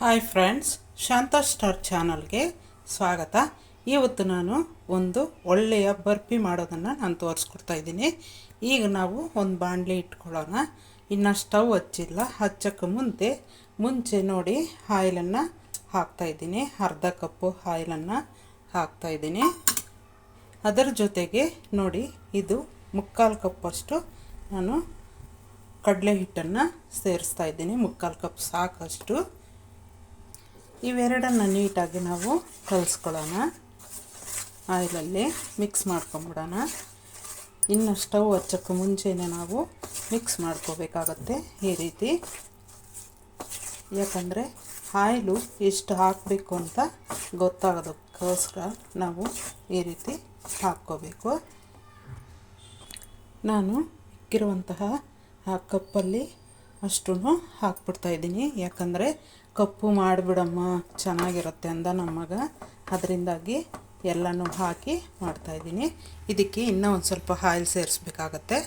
Hi friends Shanta star ಚಾನಲ್ಗೆ ಸ್ವಾಗತ. ಇವತ್ತು ನಾನು ಒಂದು ಒಳ್ಳೆಯ ಬರ್ಫಿ ಮಾಡೋದನ್ನು ನಾನು ತೋರಿಸ್ಕೊಡ್ತಾ ಇದ್ದೀನಿ. ಈಗ ನಾವು ಒಂದು ಬಾಣಲೆ ಇಟ್ಕೊಳ್ಳೋಣ. ಇನ್ನು ಸ್ಟವ್ ಹಚ್ಚಿಲ್ಲ. ಹಚ್ಚಕ್ಕೆ ಮುಂದೆ, ಮುಂಚೆ ನೋಡಿ ಆಯಿಲನ್ನು ಹಾಕ್ತಾಯಿದ್ದೀನಿ ಅರ್ಧ ಕಪ್ಪು ಆಯಿಲನ್ನು ಹಾಕ್ತಾಯಿದ್ದೀನಿ ಅದರ ಜೊತೆಗೆ ನೋಡಿ, ಇದು ಮುಕ್ಕಾಲು ಕಪ್ಪಷ್ಟು ನಾನು ಕಡಲೆ ಹಿಟ್ಟನ್ನು ಸೇರಿಸ್ತಾ ಇದ್ದೀನಿ. ಮುಕ್ಕಾಲು ಕಪ್ ಸಾಕಷ್ಟು. ಇವೆರಡನ್ನು ನೀಟಾಗಿ ನಾವು ಕಲಿಸ್ಕೊಳ್ಳೋಣ. ಆಯಿಲಲ್ಲಿ ಮಿಕ್ಸ್ ಮಾಡ್ಕೊಂಬಿಡೋಣ. ಇನ್ನು ಸ್ಟವ್ ಹಚ್ಚೋಕ್ಕೆ ಮುಂಚೆನೇ ನಾವು ಮಿಕ್ಸ್ ಮಾಡ್ಕೋಬೇಕಾಗತ್ತೆ ಈ ರೀತಿ. ಯಾಕಂದರೆ ಆಯಿಲು ಎಷ್ಟು ಹಾಕಬೇಕು ಅಂತ ಗೊತ್ತಾಗೋದಕ್ಕೋಸ್ಕರ ನಾವು ಈ ರೀತಿ ಹಾಕ್ಕೋಬೇಕು. ನಾನು ಇಕ್ಕಿರುವಂತಹ ಆ ಕಪ್ಪಲ್ಲಿ ಅಷ್ಟು ಹಾಕ್ಬಿಡ್ತಾಯಿದ್ದೀನಿ ಯಾಕಂದರೆ ಕಪ್ಪು ಮಾಡಿಬಿಡಮ್ಮ, ಚೆನ್ನಾಗಿರುತ್ತೆ ಅಂದ ನಮ್ಮ ಮಗ. ಅದರಿಂದಾಗಿ ಎಲ್ಲನೂ ಹಾಕಿ ಮಾಡ್ತಾಯಿದ್ದೀನಿ ಇದಕ್ಕೆ ಇನ್ನೂ ಒಂದು ಸ್ವಲ್ಪ ಆಯಿಲ್ ಸೇರಿಸ್ಬೇಕಾಗತ್ತೆ.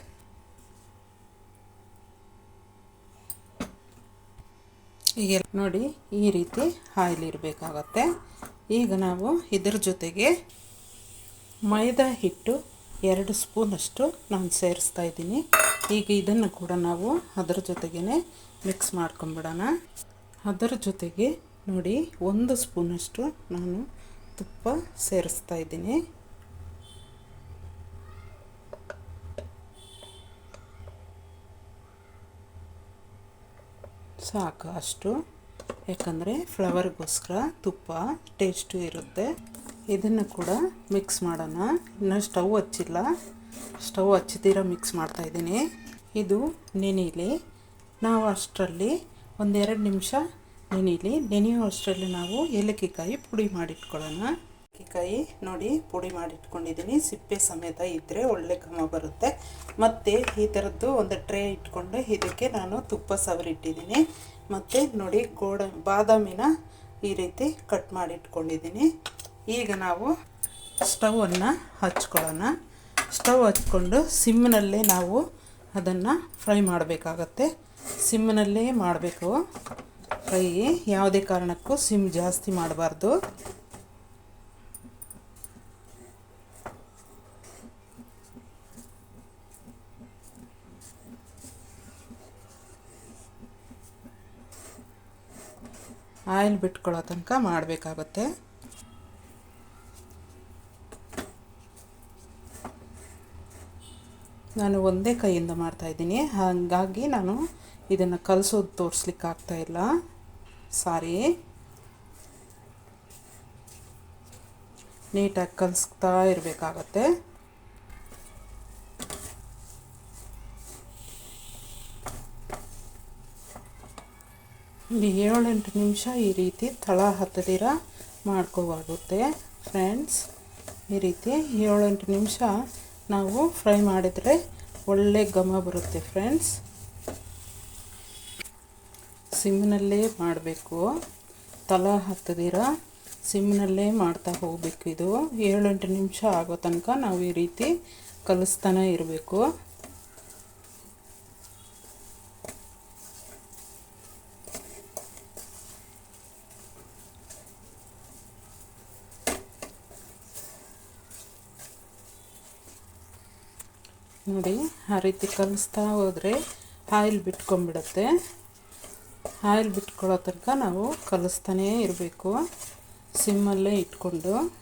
ಈಗ ನೋಡಿ, ಈ ರೀತಿ ಆಯಿಲ್ ಇರಬೇಕಾಗತ್ತೆ. ಈಗ ನಾವು ಇದರ ಜೊತೆಗೆ ಮೈದಾ ಹಿಟ್ಟು ಎರಡು ಸ್ಪೂನಷ್ಟು ನಾನು ಸೇರಿಸ್ತಾ ಇದ್ದೀನಿ. ಈಗ ಇದನ್ನು ಕೂಡ ನಾವು ಅದರ ಜೊತೆಗೇ ಮಿಕ್ಸ್ ಮಾಡ್ಕೊಂಬಿಡೋಣ. ಅದರ ಜೊತೆಗೆ ನೋಡಿ ಒಂದು ಸ್ಪೂನಷ್ಟು ನಾನು ತುಪ್ಪ ಸೇರಿಸ್ತಾ ಇದ್ದೀನಿ. ಸಾಕು ಅಷ್ಟು ಯಾಕಂದರೆ ಫ್ಲವರ್ಗೋಸ್ಕರ ತುಪ್ಪ ಟೇಸ್ಟು ಇರುತ್ತೆ. ಇದನ್ನು ಕೂಡ ಮಿಕ್ಸ್ ಮಾಡೋಣ. ಇನ್ನೂ ಸ್ಟವ್ ಹಚ್ಚಿಲ್ಲ. ಸ್ಟವ್ ಹಚ್ಚಿದ್ದೀರ ಮಿಕ್ಸ್ ಮಾಡ್ತಾಯಿದ್ದೀನಿ ಇದು ನೆನೀಲಿ. ನಾವು ಅಷ್ಟರಲ್ಲಿ ಒಂದೆರಡು ನಿಮಿಷ ನೆನೀಲಿ. ನೆನೆಯೋ ಅಷ್ಟರಲ್ಲಿ ನಾವು ಏಲಕ್ಕಿಕಾಯಿ ಪುಡಿ ಮಾಡಿಟ್ಕೊಳ್ಳೋಣ. ಏಲಕ್ಕಿಕಾಯಿ ನೋಡಿ ಪುಡಿ ಮಾಡಿಟ್ಕೊಂಡಿದ್ದೀನಿ. ಸಿಪ್ಪೆ ಸಮೇತ ಇದ್ದರೆ ಒಳ್ಳೆ ಕ್ರಮ ಬರುತ್ತೆ. ಮತ್ತು ಈ ಥರದ್ದು ಒಂದು ಟ್ರೇ ಇಟ್ಕೊಂಡು ಇದಕ್ಕೆ ನಾನು ತುಪ್ಪ ಸವರಿಟ್ಟಿದ್ದೀನಿ. ಮತ್ತು ನೋಡಿ ಗೋಡ, ಬಾದಾಮಿನ ಈ ರೀತಿ ಕಟ್ ಮಾಡಿಟ್ಕೊಂಡಿದ್ದೀನಿ. ಈಗ ನಾವು ಸ್ಟವನ್ನು ಹಚ್ಕೊಳ್ಳೋಣ. ಸ್ಟವ್ ಹಚ್ಕೊಂಡು ಸಿಮ್ಮಿನಲ್ಲೇ ನಾವು ಅದನ್ನು ಫ್ರೈ ಮಾಡಬೇಕಾಗತ್ತೆ. ಸಿಮ್ಮಿನಲ್ಲೇ ಮಾಡಬೇಕು. ಫ್ರೈ ಯಾವುದೇ ಕಾರಣಕ್ಕೂ ಸಿಮ್ ಜಾಸ್ತಿ ಮಾಡಬಾರ್ದು. ಆಯಿಲ್ ಬಿಟ್ಕೊಳ್ಳೋ ತನಕ ಮಾಡಬೇಕಾಗತ್ತೆ. ನಾನು ಒಂದೇ ಕೈಯಿಂದ ಮಾಡ್ತಾಯಿದ್ದೀನಿ ಹಾಗಾಗಿ ನಾನು ಇದನ್ನು ಕಲಿಸೋದು ತೋರಿಸ್ಲಿಕ್ಕೆ ಆಗ್ತಾಯಿಲ್ಲ ಸಾರಿ. ನೀಟಾಗಿ ಕಲಿಸ್ತಾ ಇರಬೇಕಾಗತ್ತೆ. ಏಳೆಂಟು ನಿಮಿಷ ಈ ರೀತಿ ತಳ ಹತ್ತದಿರ ಮಾಡ್ಕೋಬಾಗುತ್ತೆ ಫ್ರೆಂಡ್ಸ್, ಈ ರೀತಿ ಏಳೆಂಟು ನಿಮಿಷ ನಾವು ಫ್ರೈ ಮಾಡಿದರೆ ಒಳ್ಳೆ ಘಮ ಬರುತ್ತೆ ಫ್ರೆಂಡ್ಸ್ ಸಿಮ್ನಲ್ಲೇ ಮಾಡಬೇಕು. ತಲ ಹತ್ತದಿರ, ಸಿಮ್ನಲ್ಲೇ ಮಾಡ್ತಾ ಹೋಗಬೇಕು ಇದು. ಏಳೆಂಟು ನಿಮಿಷ ಆಗೋ ತನಕ ನಾವು ಈ ರೀತಿ ಕಲಿಸ್ತಾನೆ ಇರಬೇಕು. ನೋಡಿ, ಆ ರೀತಿ ಕಲಿಸ್ತಾ ಹೋದರೆ ಆಯಿಲ್ ಬಿಟ್ಕೊಂಡ್ಬಿಡುತ್ತೆ. ಆಯಿಲ್ ಬಿಟ್ಕೊಳ್ಳೋ ತನಕ ನಾವು ಕಲಿಸ್ತಾನೇ ಇರಬೇಕು. ಸಿಮ್ಮಲ್ಲೇ ಇಟ್ಕೊಂಡು.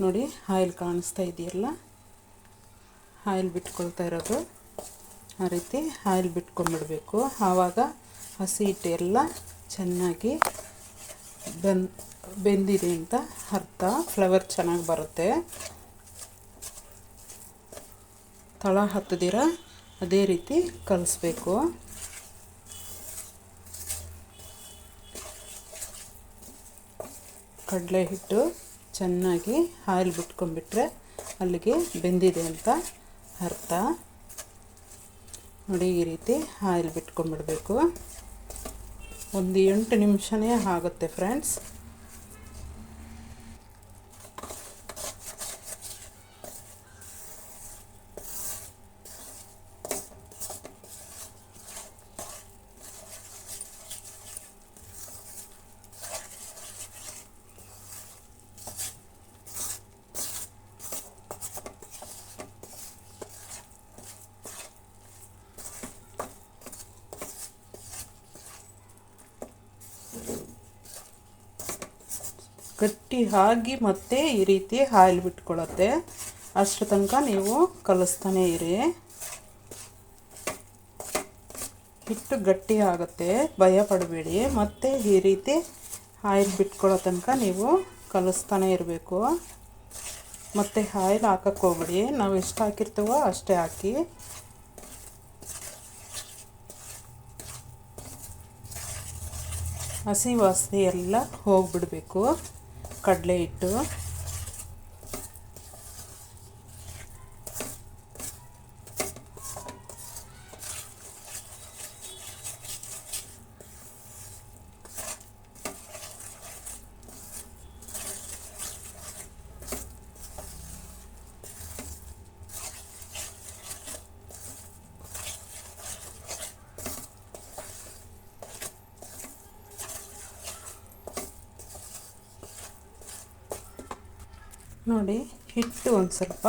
ನೋಡಿ, ಆಯಿಲ್ ಕಾಣಿಸ್ತಾ ಇದೆಯಲ್ಲ? ಆಯಿಲ್ ಬಿಟ್ಕೊಳ್ತಾ ಇರೋದು. ಆ ರೀತಿ ಆಯಿಲ್ ಬಿಟ್ಕೊಂಡ್ಬಿಡಬೇಕು. ಆವಾಗ ಹಸಿ ಹಿಟ್ಟು ಎಲ್ಲ ಚೆನ್ನಾಗಿ ಬೆಂದ್ ಬೆಂದಿದೆ ಅಂತ ಅರ್ಥ. ಫ್ಲವರ್ ಚೆನ್ನಾಗಿ ಬರುತ್ತೆ. ತಳ ಹತ್ತದಿರ ಅದೇ ರೀತಿ ಕಲಿಸ್ಬೇಕು. ಕಡಲೆ ಹಿಟ್ಟು ಚೆನ್ನಾಗಿ ಆಯಿಲ್ ಬಿಟ್ಕೊಂಡ್ಬಿಟ್ರೆ ಅಲ್ಲಿಗೆ ಬೆಂದಿದೆ ಅಂತ ಅರ್ಥ. ನೋಡಿ ಈ ರೀತಿ ಆಯಿಲ್ ಬಿಟ್ಕೊಂಡ್ಬಿಡ್ಬೇಕು. ಒಂದು ಎಂಟು ನಿಮಿಷನೇ ಆಗುತ್ತೆ ಫ್ರೆಂಡ್ಸ್. ಗಟ್ಟಿ ಆಗಿ ಮತ್ತೆ ಈ ರೀತಿ ಆಯಿಲ್ ಬಿಟ್ಕೊಳತ್ತೆ ಅಷ್ಟು ತನಕ ನೀವು ಕಲಿಸ್ತಾನೆ ಇರಿ. ಹಿಟ್ಟು ಗಟ್ಟಿ ಆಗುತ್ತೆ ಭಯ ಪಡಬೇಡಿ. ಮತ್ತೆ ಈ ರೀತಿ ಆಯಿಲ್ ಬಿಟ್ಕೊಳ್ಳೋ ತನಕ ನೀವು ಕಲಿಸ್ತಾನೆ ಇರಬೇಕು. ಮತ್ತು ಆಯಿಲ್ ಹಾಕಕ್ಕೆ ಹೋಗ್ಬೇಡಿ. ನಾವು ಎಷ್ಟು ಹಾಕಿರ್ತೀವೋ ಅಷ್ಟೇ ಹಾಕಿ. ಹಸಿ ವಾಸನೆ ಎಲ್ಲ ಹೋಗಿಬಿಡಬೇಕು. ಕಡಲೆ ಹಿಟ್ಟು ನೋಡಿ, ಹಿಟ್ಟು ಒಂದು ಸ್ವಲ್ಪ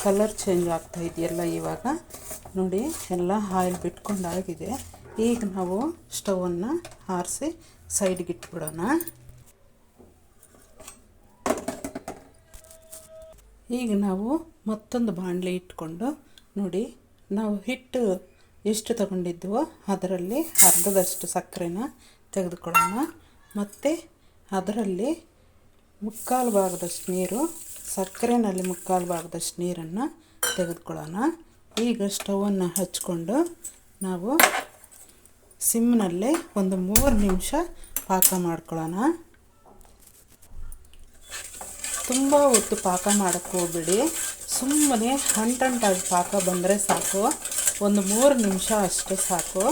ಕಲರ್ ಚೇಂಜ್ ಆಗ್ತಾ ಇದೆಯಲ್ಲ ಇವಾಗ. ನೋಡಿ, ಎಲ್ಲ ಆಯಿಲ್ ಬಿಟ್ಕೊಂಡಾಗಿದೆ. ಈಗ ನಾವು ಸ್ಟವನ್ನು ಆರಿಸಿ ಸೈಡ್ಗೆ ಇಟ್ಬಿಡೋಣ. ಈಗ ನಾವು ಮತ್ತೊಂದು ಬಾಣಲೆ ಇಟ್ಕೊಂಡು, ನೋಡಿ, ನಾವು ಹಿಟ್ಟು ಎಷ್ಟು ತಗೊಂಡಿದ್ವೋ ಅದರಲ್ಲಿ ಅರ್ಧದಷ್ಟು ಸಕ್ಕರೆನ ತೆಗೆದುಕೊಳ್ಳೋಣ. ಮತ್ತು ಅದರಲ್ಲಿ ಮುಕ್ಕಾಲು ಭಾಗದಷ್ಟು ನೀರು ಸಕ್ಕರೆನಲ್ಲಿ ಮುಕ್ಕಾಲು ಭಾಗದಷ್ಟು ನೀರನ್ನು ತೆಗೆದುಕೊಳ್ಳೋಣ. ಈಗ ಸ್ಟವನ್ನು ಹಚ್ಕೊಂಡು ನಾವು ಸಿಮ್ನಲ್ಲಿ ಒಂದು ಮೂರು ನಿಮಿಷ ಪಾಕ ಮಾಡ್ಕೊಳ್ಳೋಣ. ತುಂಬ ಹೊತ್ತು ಪಾಕ ಮಾಡೋಕ್ಕೆ ಹೋಗ್ಬಿಡಿ. ಸುಮ್ಮನೆ ಹಂಟಂಟಾಗಿ ಪಾಕ ಬಂದರೆ ಸಾಕು. ಒಂದು ಮೂರು ನಿಮಿಷ ಅಷ್ಟೇ ಸಾಕು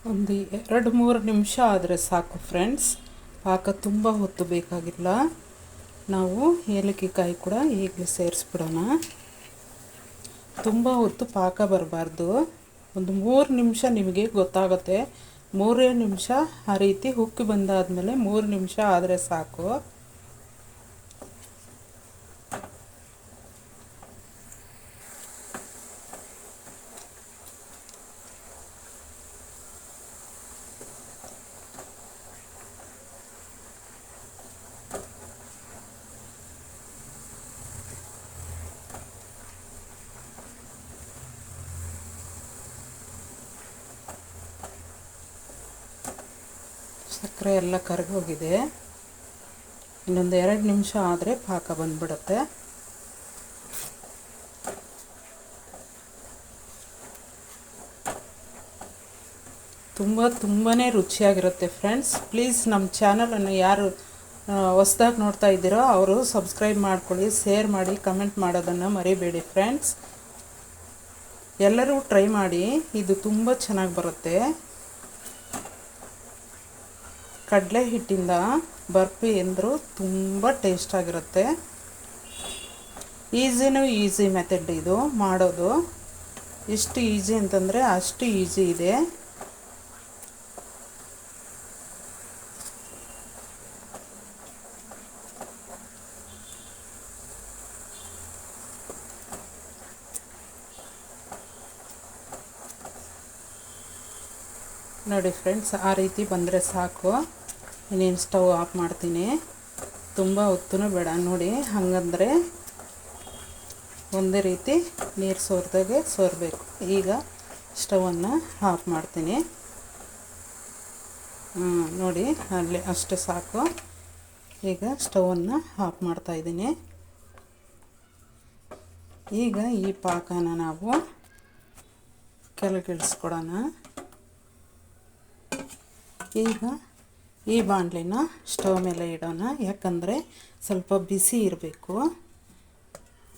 ಒಂದು ಎರಡು ಮೂರು ನಿಮಿಷ ಆದರೆ ಸಾಕು ಫ್ರೆಂಡ್ಸ್ ಪಾಕ ತುಂಬ ಹೊತ್ತು ಬೇಕಾಗಿಲ್ಲ. ನಾವು ಏಲಕ್ಕಿಕಾಯಿ ಕೂಡ ಈಗಲೇ ಸೇರಿಸ್ಬಿಡೋಣ. ತುಂಬ ಹೊತ್ತು ಪಾಕ ಬರಬಾರ್ದು. ಒಂದು ಮೂರು ನಿಮಿಷ ನಿಮಗೆ ಗೊತ್ತಾಗುತ್ತೆ. ಮೂರೇ ನಿಮಿಷ ಆ ರೀತಿ ಉಕ್ಕಿ ಬಂದಾದಮೇಲೆ ಮೂರು ನಿಮಿಷ ಆದರೆ ಸಾಕು. ಸಕ್ಕರೆ ಎಲ್ಲ ಕರಗೋಗಿದೆ ಇನ್ನೊಂದು ಎರಡು ನಿಮಿಷ ಆದರೆ ಪಾಕ ಬಂದ್ಬಿಡುತ್ತೆ. ತುಂಬ ತುಂಬಾ ರುಚಿಯಾಗಿರುತ್ತೆ ಫ್ರೆಂಡ್ಸ್. ಪ್ಲೀಸ್ ನಮ್ಮ ಚಾನಲನ್ನು ಯಾರು ಹೊಸ್ದಾಗಿ ನೋಡ್ತಾ ಇದ್ದೀರೋ ಅವರು ಸಬ್ಸ್ಕ್ರೈಬ್ ಮಾಡ್ಕೊಳ್ಳಿ, ಶೇರ್ ಮಾಡಿ, ಕಮೆಂಟ್ ಮಾಡೋದನ್ನು ಮರಿಬೇಡಿ ಫ್ರೆಂಡ್ಸ್. ಎಲ್ಲರೂ ಟ್ರೈ ಮಾಡಿ, ಇದು ತುಂಬ ಚೆನ್ನಾಗಿ ಬರುತ್ತೆ. ಕಡಲೆ ಹಿಟ್ಟಿಂದ ಬರ್ಫಿ ಎಂದರೂ ತುಂಬ ಟೇಸ್ಟಾಗಿರುತ್ತೆ. ಈಸಿನೂ ಈಸಿ ಮೆಥಡ್ ಇದು ಮಾಡೋದು. ಎಷ್ಟು ಈಸಿ ಅಂತಂದರೆ ಅಷ್ಟು ಈಸಿ ಇದೆ. ನೋಡಿ ಫ್ರೆಂಡ್ಸ್ ಆ ರೀತಿ ಬಂದರೆ ಸಾಕು. ಇನ್ನೇನು ಸ್ಟವ್ ಆಫ್ ಮಾಡ್ತೀನಿ. ತುಂಬ ಹೊತ್ತೂ ಬೇಡ. ನೋಡಿ, ಹಾಗಂದ್ರೆ ಒಂದೇ ರೀತಿ ನೀರು ಸೋರಿದಾಗೆ ಸೋರಬೇಕು. ಈಗ ಸ್ಟವನ್ನು ಆಫ್ ಮಾಡ್ತೀನಿ. ನೋಡಿ, ಅಲ್ಲಿ ಅಷ್ಟು ಸಾಕು. ಈಗ ಸ್ಟವನ್ನು ಆಫ್ ಮಾಡ್ತಾಯಿದ್ದೀನಿ ಈಗ ಈ ಪಾಕನ ನಾವು ಕೆಳಗಿಳಿಸ್ಕೊಡೋಣ. ಈಗ ಈ ಬಾಣಲಿನ ಸ್ಟವ್ ಮೇಲೆ ಇಡೋಣ. ಯಾಕಂದರೆ ಸ್ವಲ್ಪ ಬಿಸಿ ಇರಬೇಕು.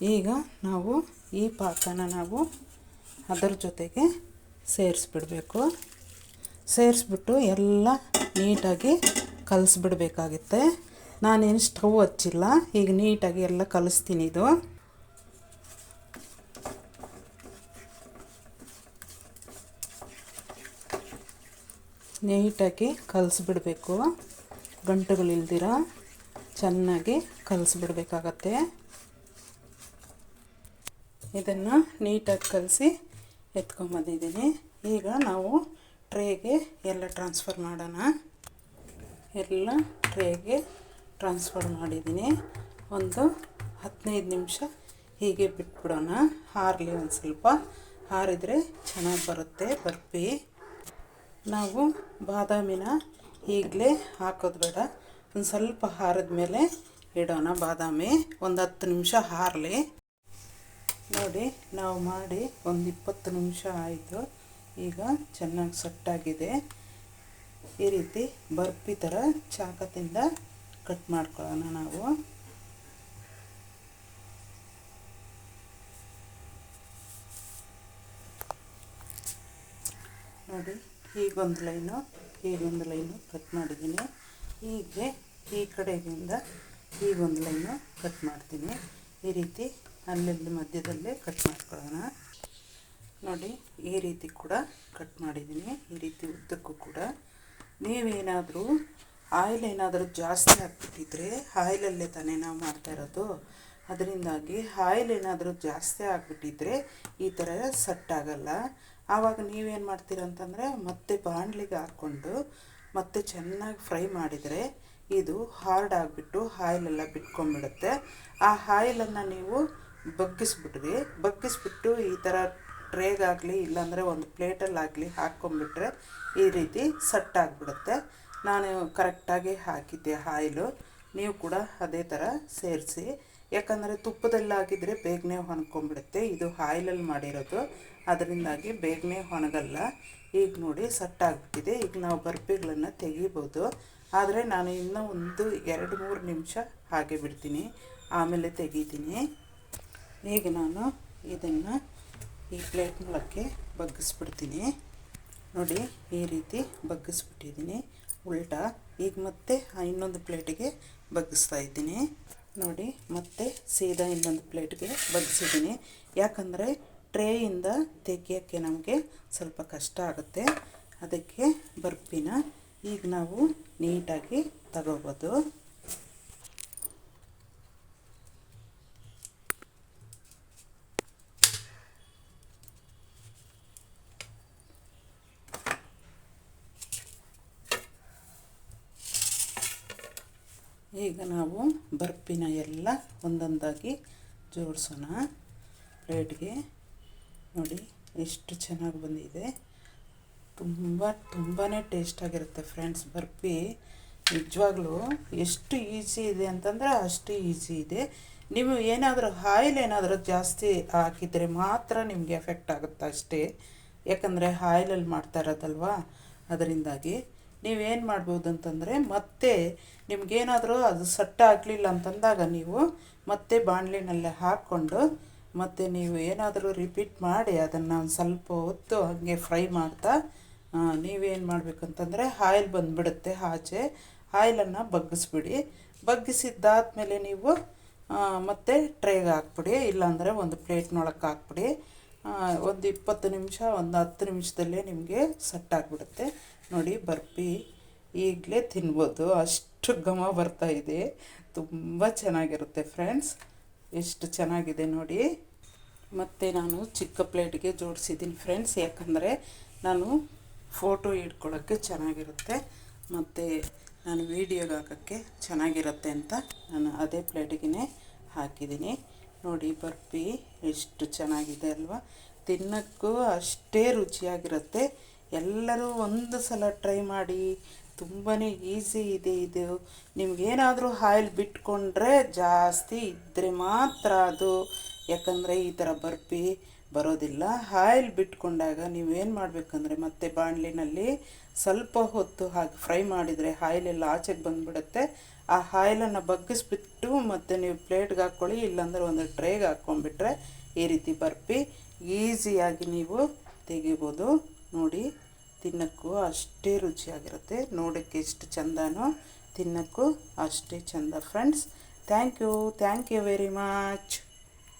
ಈಗ ನಾವು ಈ ಪಾಕನ ನಾವು ಅದರ ಜೊತೆಗೆ ಸೇರಿಸ್ಬಿಡಬೇಕು. ಸೇರಿಸ್ಬಿಟ್ಟು ಎಲ್ಲ ನೀಟಾಗಿ ಕಲಿಸ್ಬಿಡ್ಬೇಕಾಗುತ್ತೆ. ನಾನೇನು ಸ್ಟವ್ ಹಚ್ಚಿಲ್ಲ. ಈಗ ನೀಟಾಗಿ ಎಲ್ಲ ಕಲಿಸ್ತೀನಿ ಇದು. ನೀಟಾಗಿ ಕಲಸಿಬಿಡಬೇಕು. ಗಂಟುಗಳಿಲ್ದಿರ ಚೆನ್ನಾಗಿ ಕಲಸಿಬಿಡ್ಬೇಕಾಗತ್ತೆ. ಇದನ್ನು ನೀಟಾಗಿ ಕಲಸಿ ಎತ್ಕೊಂಬಂದಿದ್ದೀನಿ ಈಗ ನಾವು ಟ್ರೇಗೆ ಎಲ್ಲ ಟ್ರಾನ್ಸ್ಫರ್ ಮಾಡೋಣ. ಎಲ್ಲ ಟ್ರೇಗೆ ಟ್ರಾನ್ಸ್ಫರ್ ಮಾಡಿದ್ದೀನಿ. ಒಂದು ಹದಿನೈದು ನಿಮಿಷ ಹೀಗೆ ಬಿಟ್ಬಿಡೋಣ. ಹಾರಲಿ ಒಂದು ಸ್ವಲ್ಪ. ಹಾರಿದರೆ ಚೆನ್ನಾಗಿ ಬರುತ್ತೆ ಬರ್ಫಿ ನಾವು ಬಾದಾಮಿನ ಈಗಲೇ ಹಾಕೋದು ಬೇಡ. ಒಂದು ಸ್ವಲ್ಪ ಹಾರಿದ ಮೇಲೆ ಇಡೋಣ ಬಾದಾಮಿ. ಒಂದು ಹತ್ತು ನಿಮಿಷ ಹಾರಲಿ. ನೋಡಿ, ನಾವು ಮಾಡಿ ಒಂದು ಇಪ್ಪತ್ತು ನಿಮಿಷ ಆಯಿತು. ಈಗ ಚೆನ್ನಾಗಿ ಸಟ್ಟಾಗಿದೆ. ಈ ರೀತಿ ಬರ್ಪಿ ಥರ ಚಾಕದಿಂದ ಕಟ್ ಮಾಡ್ಕೊಳ್ಳೋಣ ನಾವು. ನೋಡಿ ಹೀಗೊಂದು ಲೈನು ಹೀಗೊಂದು ಲೈನು ಕಟ್ ಮಾಡಿದ್ದೀನಿ. ಹೀಗೆ ಈ ಕಡೆಯಿಂದ ಹೀಗೊಂದು ಲೈನು ಕಟ್ ಮಾಡ್ತೀನಿ. ಈ ರೀತಿ ಅಲ್ಲಲ್ಲಿ ಮಧ್ಯದಲ್ಲೇ ಕಟ್ ಮಾಡ್ಕೊಳ್ಳೋಣ. ನೋಡಿ, ಈ ರೀತಿ ಕೂಡ ಕಟ್ ಮಾಡಿದ್ದೀನಿ. ಈ ರೀತಿ ಉದ್ದಕ್ಕೂ ಕೂಡ. ನೀವೇನಾದರೂ ಆಯಿಲ್ ಏನಾದರೂ ಜಾಸ್ತಿ ಆಗಿಬಿಟ್ಟಿದ್ರೆ ಆಯಿಲಲ್ಲೇ ತಾನೇ ನಾವು ಮಾಡ್ತಾ ಇರೋದು. ಅದರಿಂದಾಗಿ ಆಯಿಲ್ ಏನಾದರೂ ಜಾಸ್ತಿ ಆಗಿಬಿಟ್ಟಿದ್ರೆ ಈ ಥರ ಸಟ್ಟಾಗಲ್ಲ ಆವಾಗ ನೀವೇನು ಮಾಡ್ತೀರ ಅಂತಂದರೆ ಮತ್ತೆ ಬಾಣಲಿಗೆ ಹಾಕ್ಕೊಂಡು ಮತ್ತೆ ಚೆನ್ನಾಗಿ ಫ್ರೈ ಮಾಡಿದರೆ ಇದು ಹಾರ್ಡ್ ಆಗಿಬಿಟ್ಟು ಆಯಿಲೆಲ್ಲ ಬಿಟ್ಕೊಂಡ್ಬಿಡುತ್ತೆ. ಆ ಆಯಿಲನ್ನು ನೀವು ಬಗ್ಗಿಸ್ಬಿಟ್ರಿ ಬಗ್ಗಿಸ್ಬಿಟ್ಟು ಈ ಥರ ಟ್ರೇಗಾಗಲಿ ಇಲ್ಲಾಂದರೆ ಒಂದು ಪ್ಲೇಟಲ್ಲಾಗಲಿ ಹಾಕ್ಕೊಂಡ್ಬಿಟ್ರೆ ಈ ರೀತಿ ಸಟ್ಟಾಗಿಬಿಡುತ್ತೆ ನಾನು ಕರೆಕ್ಟಾಗಿ ಹಾಕಿದ್ದೆ ಆಯಿಲು ನೀವು ಕೂಡ ಅದೇ ಥರ ಸೇರಿಸಿ. ಯಾಕಂದರೆ ತುಪ್ಪದಲ್ಲಿ ಹಾಕಿದರೆ ಬೇಗನೆ ಹೊಂದ್ಕೊಂಡ್ಬಿಡುತ್ತೆ ಇದು ಆಯಿಲಲ್ಲಿ ಮಾಡಿರೋದು. ಅದರಿಂದಾಗಿ ಬೇಗನೆ ಒಣಗಲ್ಲ. ಈಗ ನೋಡಿ ಸಟ್ಟಾಗ್ಬಿಟ್ಟಿದೆ. ಈಗ ನಾವು ಬರ್ಪಿಗಳನ್ನು ತೆಗಿಬೋದು. ಆದರೆ ನಾನು ಇನ್ನೂ ಒಂದು ಎರಡು ಮೂರು ನಿಮಿಷ ಹಾಗೆ ಬಿಡ್ತೀನಿ. ಆಮೇಲೆ ತೆಗಿತೀನಿ. ಈಗ ನಾನು ಇದನ್ನು ಈ ಪ್ಲೇಟ್ ಮೂಲಕ್ಕೆ ಬಗ್ಗಿಸ್ಬಿಡ್ತೀನಿ. ನೋಡಿ ಈ ರೀತಿ ಬಗ್ಗಿಸ್ಬಿಟ್ಟಿದ್ದೀನಿ. ಉಲ್ಟಾ ಈಗ ಮತ್ತೆ ಇನ್ನೊಂದು ಪ್ಲೇಟಿಗೆ ಬಗ್ಗಿಸ್ತಾ ಇದ್ದೀನಿ. ನೋಡಿ ಮತ್ತೆ ಸೀದಾ ಇನ್ನೊಂದು ಪ್ಲೇಟ್ಗೆ ಬಗ್ಗಿಸಿದ್ದೀನಿ. ಯಾಕಂದರೆ ಟ್ರೇಯಿಂದ ತೆಗಿಯೋಕ್ಕೆ ನಮಗೆ ಸ್ವಲ್ಪ ಕಷ್ಟ ಆಗುತ್ತೆ. ಅದಕ್ಕೆ ಬರ್ಪಿನ ಈಗ ನಾವು ನೀಟಾಗಿ ತಗೋಬೋದು. ಈಗ ನಾವು ಬರ್ಪಿನ ಎಲ್ಲ ಒಂದೊಂದಾಗಿ ಜೋಡಿಸೋಣ. ಪ್ಲೇಟ್ಗೆ ನೋಡಿ, ಎಷ್ಟು ಚೆನ್ನಾಗಿ ಬಂದಿದೆ. ತುಂಬ ತುಂಬಾ ಟೇಸ್ಟಾಗಿರುತ್ತೆ ಫ್ರೆಂಡ್ಸ್ ಬರ್ಫಿ ನಿಜವಾಗ್ಲೂ ಎಷ್ಟು ಈಸಿ ಇದೆ ಅಂತಂದರೆ ಅಷ್ಟು ಈಸಿ ಇದೆ. ನೀವು ಏನಾದರೂ ಆಯಿಲ್ ಏನಾದರೂ ಜಾಸ್ತಿ ಹಾಕಿದರೆ ಮಾತ್ರ ನಿಮಗೆ ಎಫೆಕ್ಟ್ ಆಗುತ್ತೆ ಅಷ್ಟೇ. ಯಾಕಂದರೆ ಆಯಿಲಲ್ಲಿ ಮಾಡ್ತಾ ಇರೋದಲ್ವಾ? ಅದರಿಂದಾಗಿ ನೀವೇನು ಮಾಡ್ಬೋದು ಅಂತಂದರೆ ಮತ್ತೆ ನಿಮಗೇನಾದರೂ ಅದು ಸಟ್ಟ ಆಗಲಿಲ್ಲ ಅಂತಂದಾಗ ನೀವು ಮತ್ತೆ ಬಾಣಲಿನಲ್ಲೇ ಹಾಕ್ಕೊಂಡು ಮತ್ತು ನೀವು ಏನಾದರೂ ರಿಪೀಟ್ ಮಾಡಿ ಅದನ್ನು ಒಂದು ಸ್ವಲ್ಪ ಹೊತ್ತು ಹಾಗೆ ಫ್ರೈ ಮಾಡ್ತಾ ನೀವೇನು ಮಾಡಬೇಕಂತಂದರೆ ಆಯಿಲ್ ಬಂದುಬಿಡುತ್ತೆ ಆಚೆ. ಆಯಿಲನ್ನು ಬಗ್ಗಿಸ್ಬಿಡಿ. ಬಗ್ಗಿಸಿದ್ದಾದಮೇಲೆ ನೀವು ಮತ್ತೆ ಟ್ರೇಗೆ ಹಾಕ್ಬಿಡಿ. ಇಲ್ಲಾಂದರೆ ಒಂದು ಪ್ಲೇಟ್ನೊಳಗೆ ಹಾಕ್ಬಿಡಿ. ಒಂದು ಇಪ್ಪತ್ತು ನಿಮಿಷ, ಒಂದು ಹತ್ತು ನಿಮಿಷದಲ್ಲೇ ನಿಮಗೆ ಸೆಟ್ ಆಗಿಬಿಡುತ್ತೆ. ನೋಡಿ ಬರ್ಫಿ ಈಗಲೇ ತಿನ್ಬೋದು. ಅಷ್ಟು ಘಮ ಬರ್ತಾ ಇದೆ. ತುಂಬ ಚೆನ್ನಾಗಿರುತ್ತೆ ಫ್ರೆಂಡ್ಸ್ ಎಷ್ಟು ಚೆನ್ನಾಗಿದೆ ನೋಡಿ. ಮತ್ತು ನಾನು ಚಿಕ್ಕ ಪ್ಲೇಟ್ಗೆ ಜೋಡಿಸಿದ್ದೀನಿ ಫ್ರೆಂಡ್ಸ್. ಯಾಕಂದರೆ ನಾನು ಫೋಟೋ ಇಟ್ಕೊಳ್ಳೋಕ್ಕೆ ಚೆನ್ನಾಗಿರುತ್ತೆ. ಮತ್ತು ನಾನು ವೀಡಿಯೋಗೆ ಹಾಕೋಕ್ಕೆ ಚೆನ್ನಾಗಿರುತ್ತೆ ಅಂತ ನಾನು ಅದೇ ಪ್ಲೇಟಿಗೆ ಹಾಕಿದ್ದೀನಿ. ನೋಡಿ, ಬರ್ಫಿ ಎಷ್ಟು ಚೆನ್ನಾಗಿದೆ ಅಲ್ವಾ. ತಿನ್ನೋಕ್ಕೂ ಅಷ್ಟೇ ರುಚಿಯಾಗಿರುತ್ತೆ. ಎಲ್ಲರೂ ಒಂದು ಸಲ ಟ್ರೈ ಮಾಡಿ ತುಂಬಾ ಈಸಿ ಇದೆ ಇದು. ನಿಮಗೇನಾದರೂ ಆಯಿಲ್ ಬಿಟ್ಕೊಂಡ್ರೆ ಜಾಸ್ತಿ ಇದ್ದರೆ ಮಾತ್ರ ಅದು. ಯಾಕಂದರೆ ಈ ಥರ ಬರ್ಪಿ, ಬರೋದಿಲ್ಲ. ಆಯಿಲ್ ಬಿಟ್ಕೊಂಡಾಗ ನೀವೇನು ಮಾಡಬೇಕಂದ್ರೆ ಮತ್ತೆ ಬಾಣಲಿನಲ್ಲಿ ಸ್ವಲ್ಪ ಹೊತ್ತು ಹಾಗೆ ಫ್ರೈ ಮಾಡಿದರೆ ಆಯಿಲೆಲ್ಲ ಆಚೆಗೆ ಬಂದುಬಿಡುತ್ತೆ. ಆ ಆಯಿಲನ್ನು ಬಗ್ಗಿಸ್ಬಿಟ್ಟು ಮತ್ತು ನೀವು ಪ್ಲೇಟ್ಗೆ ಹಾಕ್ಕೊಳ್ಳಿ ಇಲ್ಲಾಂದ್ರೆ ಒಂದು ಟ್ರೇಗೆ ಹಾಕ್ಕೊಂಡ್ಬಿಟ್ರೆ ಈ ರೀತಿ ಬರ್ಪಿ ಈಸಿಯಾಗಿ ನೀವು ತೆಗಿಬೋದು. ನೋಡಿ. ತಿನ್ನೋಕ್ಕೂ ಅಷ್ಟೇ ರುಚಿಯಾಗಿರುತ್ತೆ. ನೋಡೋಕ್ಕೆ ಎಷ್ಟು ಚೆಂದನೋ ತಿನ್ನೋಕ್ಕೂ ಅಷ್ಟೇ ಚೆಂದ friends. Thank you. Thank you very much.